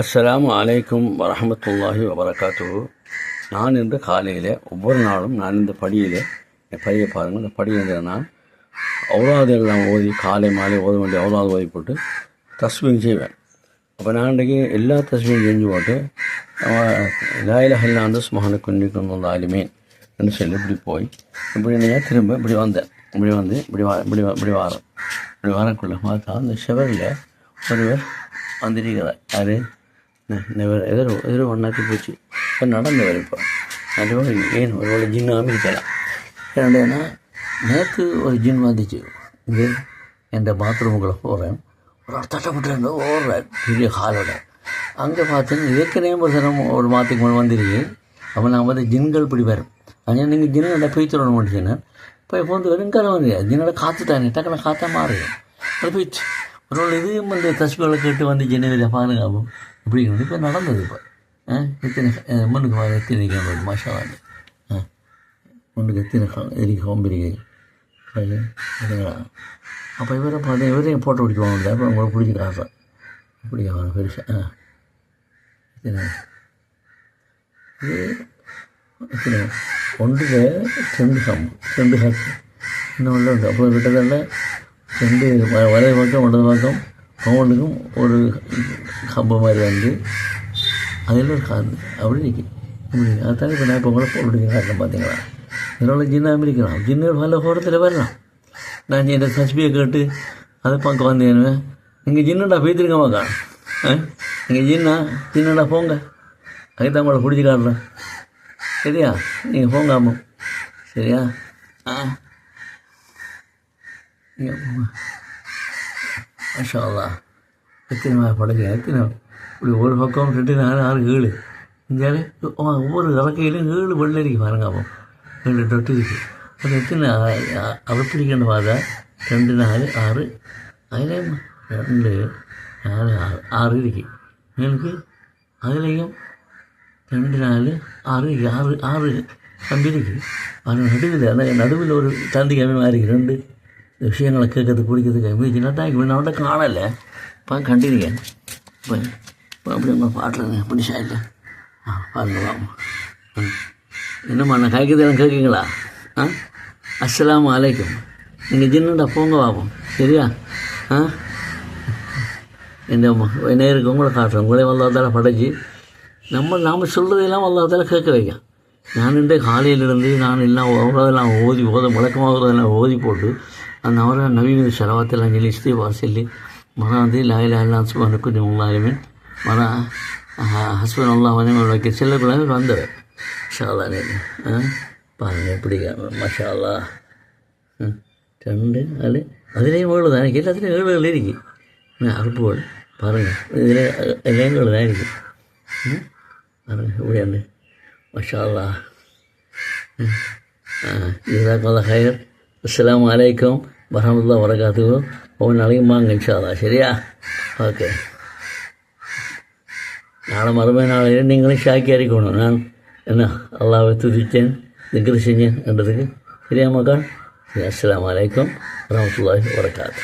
அஸ்லாம் அலைக்கும் வரமத்துல்லாஹி வபரகாத்து நான் இந்த காலையில் ஒவ்வொரு நாளும் நான் இந்த படியில் என் படியை பாருங்கள் இந்த படியில் நான் அவ்வளோது எல்லாம் ஓதி காலை மாலை ஓத வேண்டிய அவ்வளோது ஓதி போட்டு தஸ்மீன் செய்வேன். அப்போ நான் இன்றைக்கி எல்லா தஸ்மீன் செஞ்சு போட்டு லாயில ஹல்லாந்து சுமஹான குன்னிக்கும் ஆலிமீன் என்று சொல்லி இப்படி போய் இப்படி நான் திரும்ப இப்படி வந்தேன். இப்படி வந்து இப்படி வா இப்படி இப்படி வாரம் இப்படி வரக்குள்ள பார்த்தா அந்த ஷவரில் ஒருவர் வந்திருக்கிறார். யார்? எதிர் எதிர் ஒன்றாத்தி போச்சு. இப்போ நடந்தவர் இப்போ. அதுபோல் ஏன் ஒரு வேலை ஜின்னு அமைக்கலாம் ஏன்னா நேற்று ஒரு ஜின் வந்துச்சு. இங்கே எந்த பாத்ரூமுக்குள்ளே போகிறேன் ஒரு தட்டப்பட்டு ஓடுறேன். பெரிய ஹாலோட அங்கே பார்த்தீங்கன்னா ஏற்கனவே ஒரு தினம் ஒரு மாதத்துக்கு முன்னாடி வந்துருக்கு. அப்போ நான் வந்து ஜின்கள் இப்படி வரும் நீங்கள் நீங்கள் நல்லா போய் தொடர மாட்டேங்கன்னா இப்போ இப்போ வந்து வெறுங்கால வந்து ஜின்னோட காற்று தானே டக்குனு காற்றா மாறுது அது போயிடுச்சு. ஒரு நாள் இதையும் வந்து தஸ்பிகளை கேட்டு வந்து ஜனவரியில் பாதுகாப்போம் இப்படிங்கிறது இப்போ நடந்தது இப்போ. எத்தனை அஹ், முன்னுக்கு வர எத்தனை கேம்பது மாஷா வந்து ஆ? முன்னுக்கு எத்தனை எரிக்க ஹோம்பிரிக்கை அப்போ இவரை பார்த்து இவரையும் ஃபோட்டோ பிடிக்குவாங்க அப்போ உங்களுக்கு பிடிக்க ஆசை. பிடிக்க அவன் பெருசாக ஆ. எத்தனை? இது எத்தனை? ஒன்றில் ரெண்டு சம்பு ரெண்டு ஹக்கு இன்னும் உள்ள அப்போ கிட்டத்தட்ட ரெண்டு வ- வலது பக்கம் இடது பக்கம். அவனுக்கும் ஒரு கம்பு மாதிரி வந்து அதில் ஒரு காரணம் அப்படி இருக்கு இப்படி அதுதான் இப்போ நான் இப்போ கூட போட்டு காரணம் பார்த்தீங்களா? இதனால் ஜின்னாம இருக்கலாம் ஜின்னு பல ஹோரத்தில் வரலாம். நான் இந்த சஸ்பியை கேட்டு அதை பார்க்க வந்தேன். நீங்கள் ஜின்னடா பேத்திருக்க மாக்கா ஆ? நீங்கள் ஜின்னா ஜின்னடா போங்க. அதுதான் உங்களை பிடிச்சி காட்டுறேன். சரியா? நீங்கள் போங்க ஆமாம் சரியா? ஆ. நீங்கள் போங்க மாஷா அல்லாஹ் எத்தனை படகு எத்தனை? இப்படி ஒரு பக்கம் ரெண்டு நாலு ஆறு ஏழு. இந்த ஒவ்வொரு இறக்கையிலும் ஏழு வெள்ளை இருக்கு பாருங்க அப்போ. ஏழு தொட்டு இருக்கு. அது எத்தனை? அவர் பிடிக்கணும் பார்த்தா ரெண்டு நாலு ஆறு. அதுலேயும் ரெண்டு நாலு ஆறு ஆறு இருக்கு. எனக்கு அதுலேயும் ரெண்டு நாலு ஆறு ஆறு ஆறு கம்பி இருக்கு. அது நடுவில் அந்த நடுவில் ஒரு தந்தி கம்மி மாதிரி இருக்கு. ரெண்டு விஷயங்களை கேட்கறது பிடிக்கிறதுக்கு மீதி நட்டாக்கி நான் அவன்கிட்ட காணலை. இப்போ கண்டிருக்கேன் இப்போ இப்போ அப்படி நம்ம பாட்டில் பிடிச்சா இல்லை ஆ பாருங்க என்னம்மா நான் காய்க்கிறதெல்லாம் கேட்குங்களா ஆ? அஸ்லாம் அலைக்கும். நீங்கள் ஜின்னடா போங்க வாப்போம் சரியா? ஆ? இந்த நேருக்கு உங்களை காட்டுறேன். உங்களே வந்தாதால படைச்சி நம்ம நாம் சொல்கிறதெல்லாம் வந்தாதால கேட்க வைக்க நான் இந்த காலையிலிருந்து நான் எல்லாம் ஓடுறதெல்லாம் ஓதி ஓத முழக்கமாகிறதெல்லாம் ஓதி போட்டு அந்த அவரை நவீன செலவாத்தெல்லாம் சொல்லி இஸ்தீபா சொல்லி மரம் வந்து லாயில எல்லாம் சுமனுக்கு உங்களாலுமே மரம் ஹஸ்பண்ட் எல்லாம் வந்து வைக்க செல்லக்குள்ள வந்தவர். ஷாலா ஆ பாருங்க எப்படி மஷா ரெண்டு நாலு. அதுலேயும் ஏழு தான் எனக்கு எல்லாத்துலேயும் ஏழு ஏழு இருக்கு. ம், அறுப்புகள் பாருங்கள் இதில் எல்லாம் ஏழு தான் இருக்கு ம் பாருங்கள் இப்படியாண்டு மஷா அல்லா ம். അസ്സാം വലൈക്കും വരഹമുല്ല വരകാത്തു അവൻ നാളെയും വാങ്ങും ശരിയാ? ഓക്കെ. നാളെ മറുപടി നിങ്ങളെ ഷാക്കിയായിരിക്കണം? ഞാൻ എന്നാ അള്ളാഹെ തുതിച്ചൻ നിഗ്രഹിച്ചു എന്റെ ശരിയാ മക്കൾ അസ്സാം വലൈക്കും വറഹമുല്ലാ വറക്കാത്തു